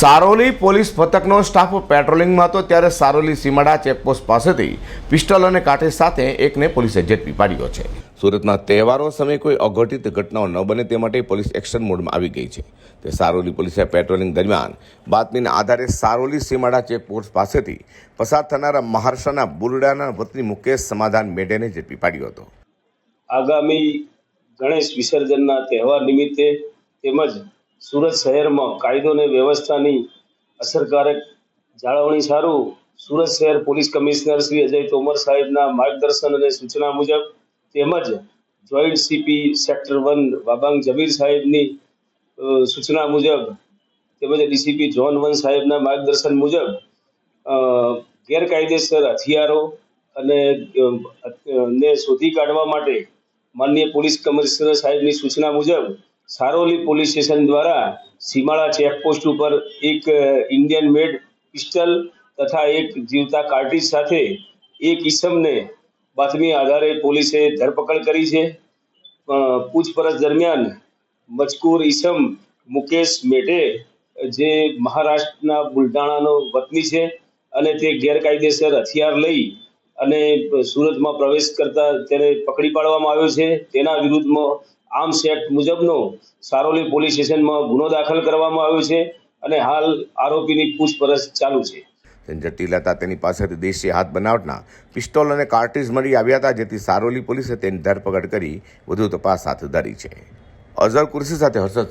Saroli police પથકનો staff પેટ્રોલિંગમાં હતો ત્યારે સારોલી સીમાડા ચેકપોસ્ટ પાસેથી પિસ્ટલ અને કાઠી સાથે એકને પોલીસે ઝડપી પાડ્યો છે. સુરતના તહેવારો સમયે કોઈ અઘટિત ઘટનાઓ ન બને તે માટે પોલીસ એક્શન મોડમાં આવી ગઈ છે. તે સારોલી પોલીસે પેટ્રોલિંગ દરમિયાન બાતમીના આધારે સારોલી સીમાડા ચેકપોસ્ટ પાસેથી પસાર થનારા મહારાષ્ટ્રના બુરડાના વતની મુકેશ સમાધાન મેઢેને ઝડપી પાડ્યો હતો. આગામી ગણેશ વિસર્જનના તહેવાર નિમિત્તે તેમજ સુરત શહેરમાં કાયદો અને વ્યવસ્થાની અસરકારક જાળવણી સારું. સુરત શહેર પોલીસ કમિશનર શ્રી અજય તોમર સાહેબના માર્ગદર્શન અને સૂચના મુજબ તેમજ joint CP sector one Wabang Jamir સાહેબની સૂચના મુજબ તેમજ ડીસીપી જોન વન સાહેબના માર્ગદર્શન મુજબ ગેરકાયદેસર હથિયારો અને ને શોધી કાઢવા માટે માનનીય પોલીસ કમિશનર સાહેબની સૂચના મુજબ સારોલી પોલીસ સ્ટેશન દ્વારા સીમાળા ચેકપોસ્ટ ઉપર એક ઇન્ડિયન મેડ પિસ્ટલ તથા એક જીવતા કાર્ટીજ સાથે એક ઈસમને બાતમી આધારે પોલીસે ધરપકડ કરી છે. પૂછપરછ દરમિયાન મજકૂર ઈસમ મુકેશ મેટે જે મહારાષ્ટ્રના બુલઢાણાનો વતની છે અને તે ગેરકાયદેસર હથિયાર લઈ અને સુરતમાં પ્રવેશ કરતા તેને પકડી પાડવામાં આવ્યો છે. તેના વિરુદ્ધમાં આર્મ્સ એક્ટ મુજબનો સારોલી પોલીસ સ્ટેશનમાં ગુનો દાખલ કરવામાં આવ્યો છે અને હાલ આરોપીની પૂછપરછ ચાલુ છે. તેને જટી તેની પાસેથી દેશી હાથ બનાવટના પિસ્તોલ અને કાર્ટીજ મળી આવ્યા હતા, જેથી સારોલી પોલીસે તેની ધરપકડ કરી વધુ તપાસ હાથ ધરી છે. અઝર કુર્સી સાથે હર્ષદ